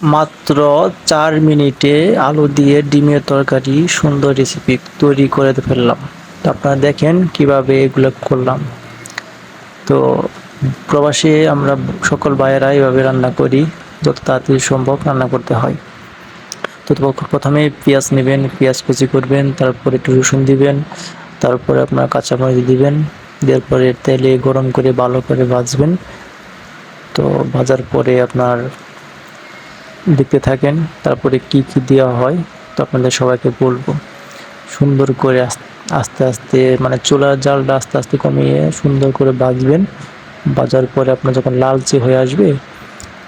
মাত্র চার মিনিটে আলু দিয়ে ডিমের তরকারি সুন্দর রেসিপি তৈরি করে ফেললাম। তো আপনারা দেখেন কীভাবে এগুলো করলাম। তো প্রবাসে আমরা সকল ভাইয়েরা এইভাবে রান্না করি, যত তাড়াতাড়ি সম্ভব রান্না করতে হয়। তো প্রথমে পেঁয়াজ নেবেন, পেঁয়াজ কুচি করবেন, তারপরে একটু রসুন দিবেন, তারপরে আপনার কাঁচামরিচ দিবেন, দেওয়ার পরে তেলে গরম করে ভালো করে ভাজবেন। তো ভাজার পরে আপনার দেখতে থাকেন, তারপরে কি কি দেওয়া হয়, তো আপনাদের সবাইকে বলব। সুন্দর করে আস- আস্তে আস্তে মানে চুলার জালটা আস্তে আস্তে কমিয়ে সুন্দর করে বাজবেন বাজার পরে আপনার যখন লালচে হয়ে আসবে,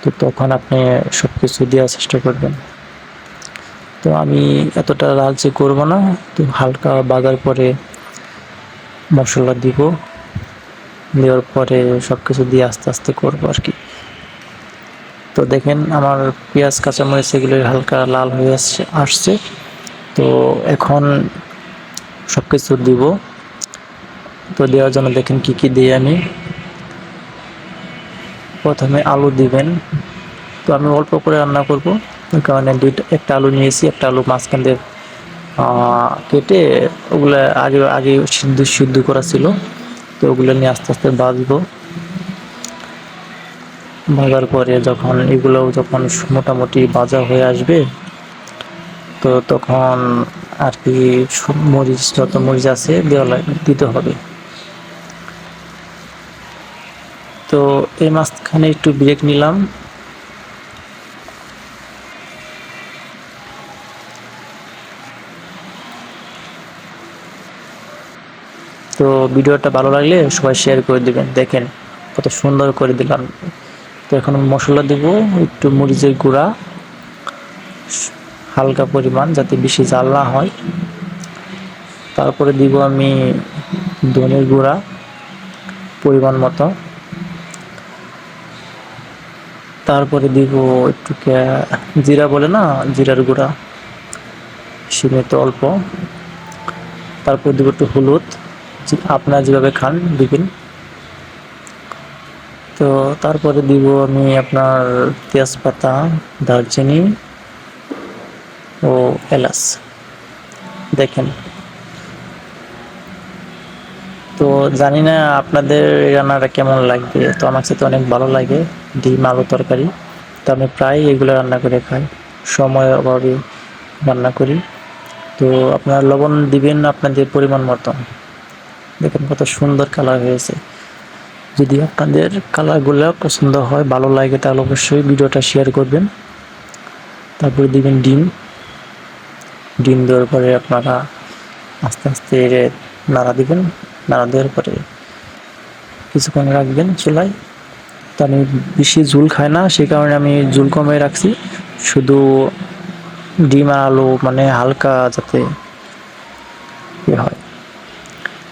তো তখন আপনি সব কিছু দেওয়ার চেষ্টা করবেন। তো আমি এতটা লালচে করব না, তো হালকা বাজার পরে মশলা দিব, দেওয়ার পরে সব কিছু দিয়ে আস্তে আস্তে করব আর কি। তো দেখেন আমার পেঁয়াজ, কাঁচামরিচ এগুলো হালকা লাল হয়ে আসছে আসছে। তো এখন সব কিছু দিব। তো দেওয়ার জন্য দেখেন কি কি দিই আমি। প্রথমে আলু দিবেন। তো আমি অল্প করে রান্না করব। কারণে দুইটা, একটা আলু নিয়েছি, একটা আলু মাঝখান দিয়ে কেটে ওগুলো আগে আগে সিদ্ধ সিদ্ধ করা ছিল। তো ওগুলো নিয়ে আস্তে আস্তে বাজবো ভাজার পরে যখন এগুলো যখন মোটামুটি ভাজা হয়ে আসবে, তো তখন আর কি মরিচ, যত মরিচ আছে দেওয়া দিতে হবে। তো এই মাঝখানে একটু ব্রেক নিলাম। তো ভিডিওটা ভালো লাগলে সবাই শেয়ার করে দিবেন, দেখেন কত সুন্দর করে দিলাম। তো এখন মশলা দেব, একটু মরিচের গুঁড়া, হালকা পরিমাণ যাতে বেশি জাল না হয়। তারপরে দিব আমি ধনের গুঁড়া, পরিমাণ মতো। তারপরে দিব একটু জিরা বলে না, জিরার গুঁড়া সীমিত অল্প। তারপর দিব একটু হলুদ আপনারা যেভাবে খান, দিবেন। তো তারপরে দিব আমি আপনার তেজপাতা, দারচিনি ও এলাচ। দেখেন। তো জানি না আপনাদের রান্নাটা কেমন লাগবে, তো আমার তো অনেক ভালো লাগে, ডিম, আলু তরকারি। তো আমি প্রায় এগুলো রান্না করে খাই, সময় অভাবে রান্না করি। তো আপনার লবণ দিবেন আপনাদের পরিমাণ মতো দেখেন কত সুন্দর কালার হয়েছে। যদি আপনাদের কালারগুলো পছন্দ হয়, ভালো লাগে, তাহলে অবশ্যই ভিডিওটা শেয়ার করবেন। তারপরে দিবেন ডিম। ডিম দেওয়ার পরে আপনারা আস্তে আস্তে নাড়া দিবেন। নাড়া দেওয়ার পরে কিছুক্ষণ রাখবেন চুলায়। তো আমি বেশি ঝুল খাই না সেই কারণে আমি ঝুল কমে রাখছি। শুধু ডিম আর আলু মানে হালকা যাতে হয়।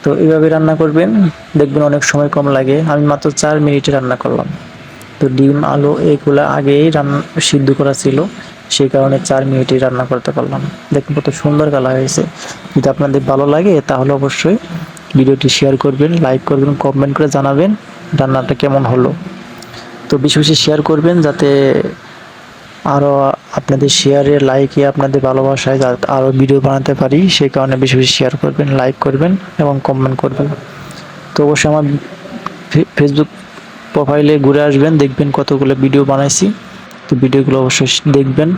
তো এইভাবে রান্না করবেন। দেখবেন অনেক সময় কম লাগে। আমি মাত্র চার মিনিটে রান্না করলাম। তো ডিম, আলু এগুলো আগেই রান্না সিদ্ধ করা ছিল। সেই কারণে চার মিনিটে রান্না করতে পারলাম। দেখুন কত সুন্দর কালার হয়েছে। যদি আপনাদের ভালো লাগে, তাহলে অবশ্যই ভিডিওটি শেয়ার করবেন, লাইক করবেন, কমেন্ট করে জানাবেন রান্নাটা কেমন হলো। তো বেশি বেশি শেয়ার করবেন যাতে আরও আপনাদের শেয়ারে লাইকে আপনাদের ভালোবাসায় আরও ভিডিও বানাতে পারি, সেই কারণে বেশি বেশি শেয়ার করবেন লাইক করবেন এবং কমেন্ট করবেন। তো অবশ্যই আমার ফেসবুক প্রোফাইলে ঘুরে আসবেন, দেখবেন কতগুলো ভিডিও বানাইছি। তো ভিডিওগুলো অবশ্যই দেখবেন।